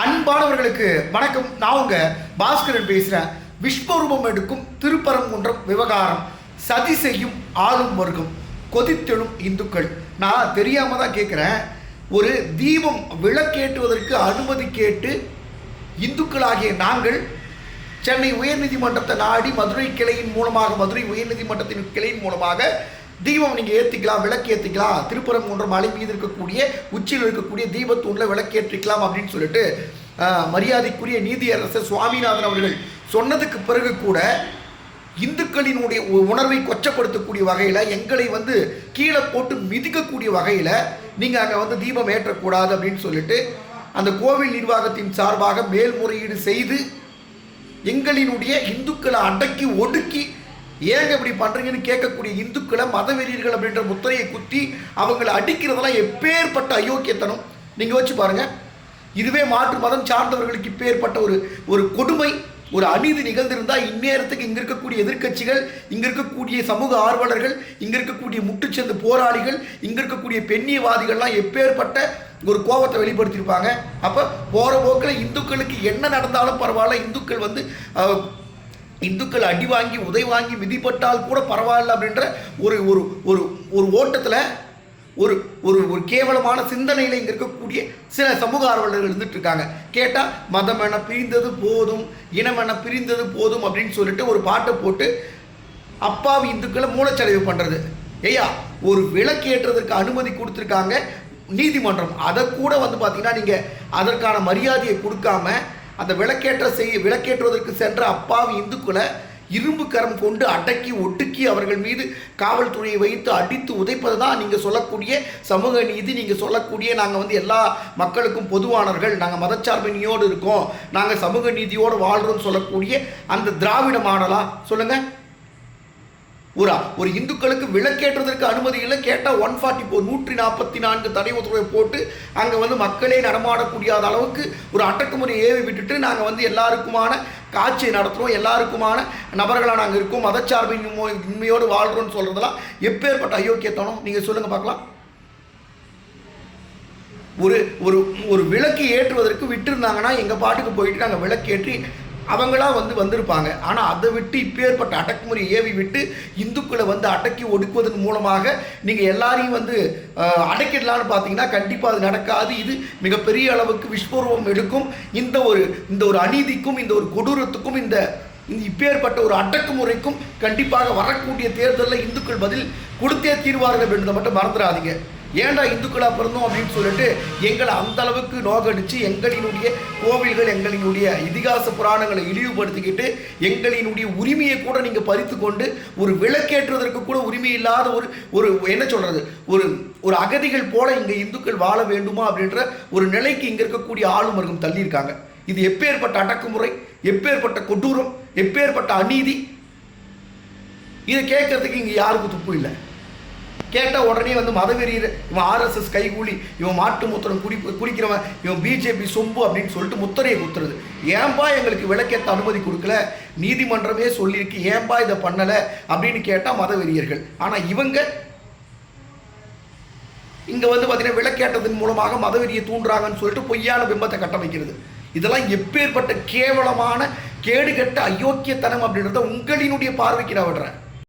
அன்பானவர்களுக்கு வணக்கம். நான் உங்க பாஸ்கரன் பேசுகிறேன் விஸ்வரூபம் எடுக்கும் திருப்பரங்குன்றம் விவகாரம். சதி செய்யும் ஆளும் வர்க்கம். கொதித்தெழும் இந்துக்கள். நான் தெரியாம தான் கேட்குறேன் ஒரு தீபம் விளக்கேற்றுவதற்கு அனுமதி கேட்டு இந்துக்களாகிய நாங்கள் சென்னை உயர்நீதிமன்றத்தை நாடி மதுரை கிளையின் மூலமாக மதுரை உயர்நீதிமன்றத்தின் கிளையின் மூலமாக தீபம் நீங்கள் ஏற்றிக்கலாம் விளக்கு ஏற்றிக்கலாம் திருப்பரங்குன்றம் மலை மீது இருக்கக்கூடிய உச்சியில் இருக்கக்கூடிய தீபத்தூணில் விளக்கேற்றிக்கலாம் அப்படின்னு சொல்லிட்டு மரியாதைக்குரிய நீதியரசர் சுவாமிநாதன் அவர்கள் சொன்னதுக்கு பிறகு கூட இந்துக்களினுடைய உ- உணர்வை கொச்சப்படுத்தக்கூடிய வகையில் எங்களை வந்து கீழே போட்டு மிதிக்கக்கூடிய வகையில் நீங்கள் அங்கே வந்து தீபம் ஏற்றக்கூடாது அப்படின்னு சொல்லிட்டு அந்த கோவில் நிர்வாகத்தின் சார்பாக மேல்முறையீடு செய்து எங்களினுடைய இந்துக்களை அடக்கி ஒடுக்கி ஏங்க இப்படி பண்ணுறீங்கன்னு கேட்கக்கூடிய இந்துக்களை மதவெறியர்கள் அப்படின்ற முத்திரையை குத்தி அவங்களை அடிக்கிறதெல்லாம் எப்பேற்பட்ட அயோக்கியத்தனம்? நீங்கள் வச்சு பாருங்கள் இதுவே மாற்று மதம் சார்ந்தவர்களுக்கு இப்பேற்பட்ட ஒரு ஒரு கொடுமை ஒரு அநீதி நிகழ்ந்திருந்தால் இந்நேரத்துக்கு இங்கே இருக்கக்கூடிய எதிர்க்கட்சிகள் இங்கே இருக்கக்கூடிய சமூக ஆர்வலர்கள் இங்கே இருக்கக்கூடிய முட்டுச்சந்து போராளிகள் இங்கே இருக்கக்கூடிய பெண்ணியவாதிகள்லாம் எப்பேற்பட்ட ஒரு கோபத்தை வெளிப்படுத்தியிருப்பாங்க. அப்போ போகிற போக்கில் இந்துக்களுக்கு என்ன நடந்தாலும் பரவாயில்ல. இந்துக்கள் வந்து இந்துக்கள் அடி வாங்கி உதை வாங்கி மிதிப்பட்டால் கூட பரவாயில்ல அப்படின்ற ஒரு ஒரு ஒரு ஒரு ஓட்டத்தில் ஒரு ஒரு ஒரு கேவலமான சிந்தனையில் இங்கே இருக்கக்கூடிய சில சமூக ஆர்வலர்கள் இருந்துட்டு இருக்காங்க. கேட்டால் மதம் என பிரிந்தது போதும் இனம் என பிரிந்தது போதும் அப்படின்னு சொல்லிட்டு ஒரு பாட்டை போட்டு அப்பாவி இந்துக்களை மூலச்செலவு பண்ணுறது ஐயா ஒரு விளக்கு அனுமதி கொடுத்துருக்காங்க நீதிமன்றம். அதை கூட வந்து பார்த்தீங்கன்னா நீங்கள் அதற்கான மரியாதையை கொடுக்காம அந்த விளக்கேற்ற செய்ய விளக்கேற்றுவதற்கு சென்ற அப்பாவி இந்துக்களை இரும்பு கரம் கொண்டு அடக்கி ஒட்டுக்கி அவர்கள் மீது காவல்துறையை வைத்து அடித்து உதைப்பது தான் நீங்கள் சொல்லக்கூடிய சமூக நீதி நீங்கள் சொல்லக்கூடிய நாங்கள் வந்து எல்லா மக்களுக்கும் பொதுவானவர்கள். நாங்கள் மதச்சார்பினியோடு இருக்கோம். நாங்கள் சமூக நீதியோடு வாழ்கிறோம்னு சொல்லக்கூடிய அந்த திராவிட மாடலா? சொல்லுங்கள் ஒரு ஒரு இந்துக்களுக்கு விளக்கேற்றுவதற்கு அனுமதி இல்லை. கேட்டால் ஒன் ஃபார்ட்டி ஃபோர் நூற்றி நாற்பத்தி நான்கு தடை உத்தரவை போட்டு அங்கே வந்து மக்களே நடமாடக்கூடியாத அளவுக்கு ஒரு அடக்குமுறை ஏவி விட்டுட்டு நாங்கள் வந்து எல்லாருக்குமான காட்சியை நடத்துகிறோம் எல்லாருக்குமான நபர்களாக நாங்கள் இருக்கோம். மதச்சார்பின்மோ இன்மையோடு வாழ்கிறோம்னு சொல்கிறதெல்லாம் எப்பேற்பட்ட அயோக்கியத்தனம்? நீங்கள் சொல்லுங்கள் பார்க்கலாம். ஒரு ஒரு ஒரு விளக்கு ஏற்றுவதற்கு விட்டுருந்தாங்கன்னா எங்கள் பாட்டுக்கு போயிட்டு நாங்கள் விளக்கு ஏற்றி அவங்களாம் வந்து வந்திருப்பாங்க. ஆனால் அதை விட்டு இப்பேற்பட்ட அடக்குமுறை ஏவி விட்டு இந்துக்களை வந்து அடக்கி ஒடுக்குவதன் மூலமாக நீங்கள் எல்லாரையும் வந்து அடக்கிடலான்னு பார்த்தீங்கன்னா கண்டிப்பாக அது நடக்காது. இது மிகப்பெரிய அளவுக்கு விஸ்வரூபம் எடுக்கும். இந்த ஒரு இந்த ஒரு அநீதிக்கும் இந்த ஒரு கொடூரத்துக்கும் இந்த இப்பேற்பட்ட ஒரு அடக்குமுறைக்கும் கண்டிப்பாக வரக்கூடிய தேர்தலில் இந்துக்கள் பதில் கொடுத்தே தீர்வார்கள் என்பதை மட்டும் மறந்துடாதீங்க. ஏன்டா இந்துக்களாக பிறந்தோம் அப்படின்னு சொல்லிட்டு எங்களை அந்த அளவுக்கு நோகடிச்சு எங்களினுடைய கோவில்கள் எங்களினுடைய இதிகாச புராணங்களை இழிவுபடுத்திக்கிட்டு எங்களினுடைய உரிமையை கூட நீங்கள் பறித்து கொண்டு ஒரு விளக்கேற்றுவதற்கு கூட உரிமை இல்லாத ஒரு ஒரு என்ன சொல்கிறது ஒரு ஒரு அகதிகள் போல இங்கே இந்துக்கள் வாழ வேண்டுமா அப்படின்ற ஒரு நிலைக்கு இங்கே இருக்கக்கூடிய ஆளும் தள்ளியிருக்காங்க. இது எப்பேற்பட்ட அடக்குமுறை எப்பேற்பட்ட கொடூரம் எப்பேற்பட்ட அநீதி? இதை கேட்கறதுக்கு இங்கே யாருக்கும் துப்பு இல்லை. கேட்டால் உடனே வந்து மதவெறியர் இவன் ஆர்எஸ்எஸ் கைகூலி இவன் மாட்டு மூத்திரம் குடி குடிக்கிறவன் இவன் பிஜேபி சொம்பு அப்படின்னு சொல்லிட்டு முத்திரையை குத்துறது. ஏன்பா எங்களுக்கு விளக்கேற்ற அனுமதி கொடுக்கல? நீதிமன்றமே சொல்லியிருக்கு ஏன்பா இதை பண்ணலை? அப்படின்னு கேட்டால் மதவெறியர்கள். ஆனால் இவங்க இங்கே வந்து பார்த்தீங்கன்னா விளக்கேற்றதன் மூலமாக மதவெறியை தூண்டுறாங்கன்னு சொல்லிட்டு பொய்யான பிம்பத்தை கட்டமைக்கிறது. இதெல்லாம் எப்பேற்பட்ட கேவலமான கேடுகட்ட அயோக்கியத்தனம் அப்படின்றத உங்களினுடைய பார்வைக்கு நான் விடுறேன்.